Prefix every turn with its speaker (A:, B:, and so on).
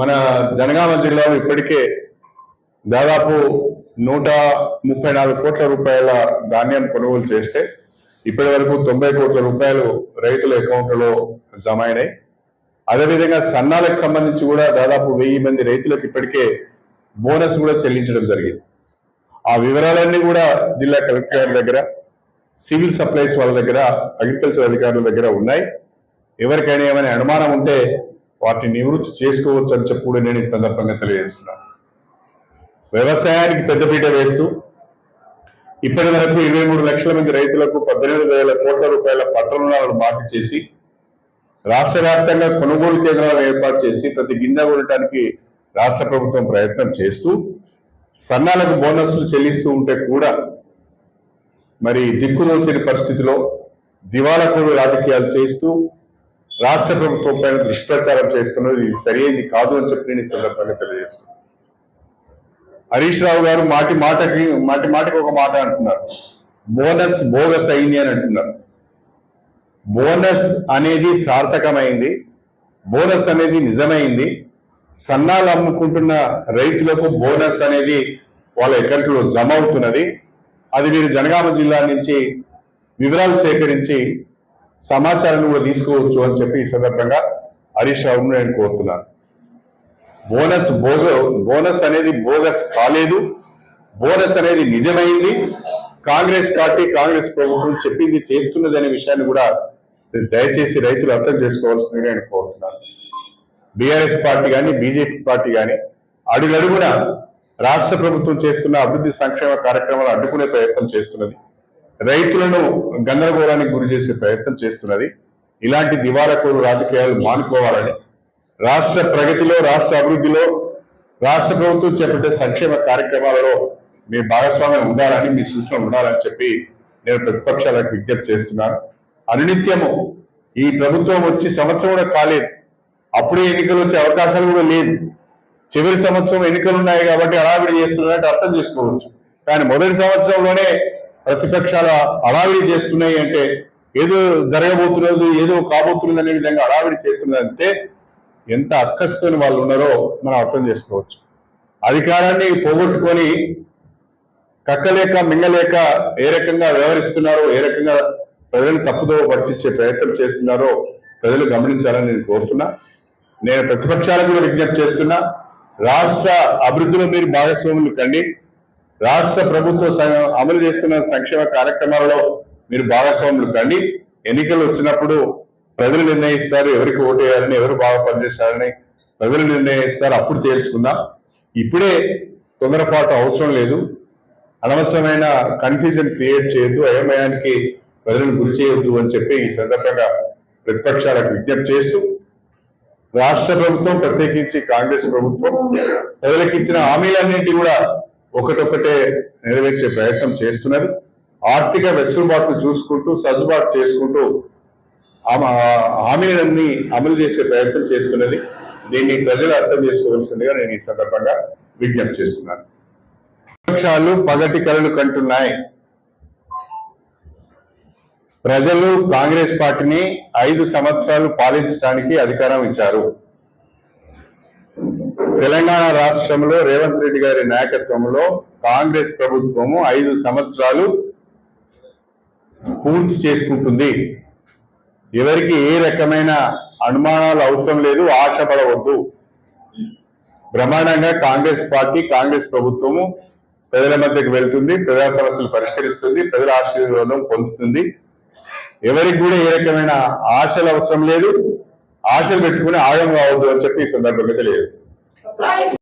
A: మన జనగామ జిల్లాలో ఇప్పటికే దాదాపు నూట ముప్పై నాలుగు కోట్ల రూపాయల ధాన్యం కొనుగోలు చేస్తే ఇప్పటి వరకు తొంభై కోట్ల రూపాయలు రైతుల అకౌంట్లో జమ అయినాయి అదేవిధంగా సన్నాలకు సంబంధించి కూడా దాదాపు వెయ్యి మంది రైతులకు ఇప్పటికే బోనస్ కూడా చెల్లించడం జరిగింది. ఆ వివరాలన్నీ కూడా జిల్లా కలెక్టర్ గారి దగ్గర సివిల్ సప్లైస్ వాళ్ళ దగ్గర అగ్రికల్చర్ అధికారుల దగ్గర ఉన్నాయి. ఎవరికైనా ఏమైనా అనుమానం ఉంటే వాటిని నివృత్తి చేసుకోవచ్చు అని చెప్పి కూడా నేను ఈ సందర్భంగా తెలియజేస్తున్నాను వ్యవసాయానికి పెద్దపీట వేస్తూ ఇప్పటి వరకు ఇరవై మూడు లక్షల మంది రైతులకు పద్దెనిమిది వేల కోట్ల రూపాయల పట్ట రుణాలను మాఫీ చేసి రాష్ట్ర వ్యాప్తంగా కొనుగోలు కేంద్రాలను ఏర్పాటు చేసి ప్రతి గింజ కొనడానికి రాష్ట్ర ప్రభుత్వం ప్రయత్నం చేస్తూ సన్నాలకు బోనస్లు చెల్లిస్తూ ఉంటే కూడా మరి దిక్కుదోచని పరిస్థితిలో దివాళాకోడు రాజకీయాలు చేస్తూ రాష్ట్ర ప్రభుత్వం పైన దుష్ప్రచారం చేస్తున్నది ఇది సరైనది కాదు అని చెప్పి నేను సందర్భంగా తెలియజేస్తున్నాను. హరీష్ రావు గారు మాటి మాటకి మాటి మాటకి ఒక మాట అంటున్నారు. బోనస్ బోగస్ అయింది అని అంటున్నారు. బోనస్ అనేది సార్థకమైంది. బోనస్ అనేది నిజమైంది. సన్నాలు అమ్ముకుంటున్న రైతులకు బోనస్ అనేది వాళ్ళ అకౌంట్లో జమ అవుతున్నది. అది మీరు జనగామ జిల్లా నుంచి వివరాలు సేకరించి సమాచారాన్ని కూడా తీసుకోవచ్చు అని చెప్పి ఈ సందర్భంగా హరీష్ రావును నేను కోరుతున్నాను. బోనస్ బోగ బోనస్ అనేది బోగస్ కాలేదు. బోనస్ అనేది నిజమైంది. కాంగ్రెస్ పార్టీ కాంగ్రెస్ ప్రభుత్వం చెప్పింది చేస్తున్నది అనే విషయాన్ని కూడా దయచేసి రైతులు అర్థం చేసుకోవాల్సిందిగా నేను కోరుతున్నాను. బీఆర్ఎస్ పార్టీ కానీ బీజేపీ పార్టీ కానీ అడుగడుగున రాష్ట్ర ప్రభుత్వం చేస్తున్న అభివృద్ధి సంక్షేమ కార్యక్రమాలు అడ్డుకునే ప్రయత్నం చేస్తున్నది. రైతులను గందరగోళానికి గురి చేసే ప్రయత్నం చేస్తున్నది. ఇలాంటి దివారకోరు రాజకీయాలు మానుకోవాలని రాష్ట్ర ప్రగతిలో రాష్ట్ర అభివృద్ధిలో రాష్ట్ర ప్రభుత్వం చేపట్టే సంక్షేమ కార్యక్రమాలలో మీ భాగస్వామ్యం ఉండాలని మీ సూచన ఉండాలని చెప్పి నేను ప్రతిపక్షాలకు విజ్ఞప్తి చేస్తున్నాను. అనునిత్యము ఈ ప్రభుత్వం వచ్చి సంవత్సరం కూడా కాలేదు. అప్పుడే ఎన్నికలు వచ్చే అవకాశాలు కూడా లేదు చివరి సంవత్సరం ఎన్నికలు ఉన్నాయి కాబట్టి హడావిడి చేస్తున్నట్టు అర్థం చేసుకోవచ్చు. కానీ మొదటి సంవత్సరంలోనే ప్రతిపక్షాల అడావిడి చేస్తున్నాయి అంటే ఏదో జరగబోతున్నది ఏదో కాబోతున్నది అనే విధంగా అడావిడి చేస్తున్నదంటే ఎంత అక్కసుకొని వాళ్ళు ఉన్నారో మనం అర్థం చేసుకోవచ్చు. అధికారాన్ని పోగొట్టుకొని కక్కలేక మింగలేక ఏ రకంగా వ్యవహరిస్తున్నారో ఏ రకంగా ప్రజలు తప్పుదో పట్టించే ప్రయత్నం చేస్తున్నారో ప్రజలు గమనించాలని నేను కోరుతున్నా. నేను ప్రతిపక్షాలకు కూడా విజ్ఞప్తి చేస్తున్నా. రాష్ట్ర అభివృద్ధిలో మీరు భాగస్వాములు కండి. రాష్ట్ర ప్రభుత్వం అమలు చేస్తున్న సంక్షేమ కార్యక్రమాలలో మీరు భాగస్వాములు. కండి ఎన్నికలు వచ్చినప్పుడు ప్రజలు నిర్ణయిస్తారు ఎవరికి ఓటు వేయాలని ఎవరు బాగా పనిచేస్తారని ప్రజలు నిర్ణయిస్తారు. అప్పుడు తేల్చుకుందాం. ఇప్పుడే తొందరపాటు అవసరం లేదు. అనవసరమైన కన్ఫ్యూజన్ క్రియేట్ చేయొద్దు. అయోమయానికి ప్రజలను గురి చేయొద్దు అని చెప్పి ఈ సందర్భంగా ప్రతిపక్షాలకు విజ్ఞప్తి చేస్తూ రాష్ట్ర ప్రభుత్వం ప్రత్యేకించి కాంగ్రెస్ ప్రభుత్వం ప్రజలకు ఇచ్చిన హామీలన్నింటి కూడా ఒకటొకటే నెరవేర్చే ప్రయత్నం చేస్తున్నది. ఆర్థిక వెసులుబాటు చూసుకుంటూ సర్దుబాటు చేసుకుంటూ ఆమె హామీలన్నీ అమలు చేసే ప్రయత్నం చేస్తున్నది. దీన్ని ప్రజలు అర్థం చేసుకోవాల్సిందిగా నేను ఈ సందర్భంగా విజ్ఞప్తి చేస్తున్నాను. విపక్షాలు పగటి కళలు కంటున్నాయి. ప్రజలు కాంగ్రెస్ పార్టీని ఐదు సంవత్సరాలు పాలించడానికి అధికారం ఇచ్చారు. తెలంగాణ రాష్ట్రంలో రేవంత్ రెడ్డి గారి నాయకత్వంలో కాంగ్రెస్ ప్రభుత్వము ఐదు సంవత్సరాలు పూర్తి చేసుకుంటుంది. ఎవరికి ఏ రకమైన అనుమానాలు అవసరం లేదు ఆశపడవద్దు. బ్రహ్మాండంగా కాంగ్రెస్ పార్టీ కాంగ్రెస్ ప్రభుత్వము ప్రజల మధ్యకు వెళ్తుంది ప్రజా సమస్యలు పరిష్కరిస్తుంది ప్రజల ఆశీర్వాదం పొందుతుంది. ఎవరికి కూడా ఏ రకమైన ఆశలు అవసరం లేదు. ఆశలు పెట్టుకుని ఆగం కావద్దు అని చెప్పి ఈ సందర్భంగా తెలియజేస్తుంది Right.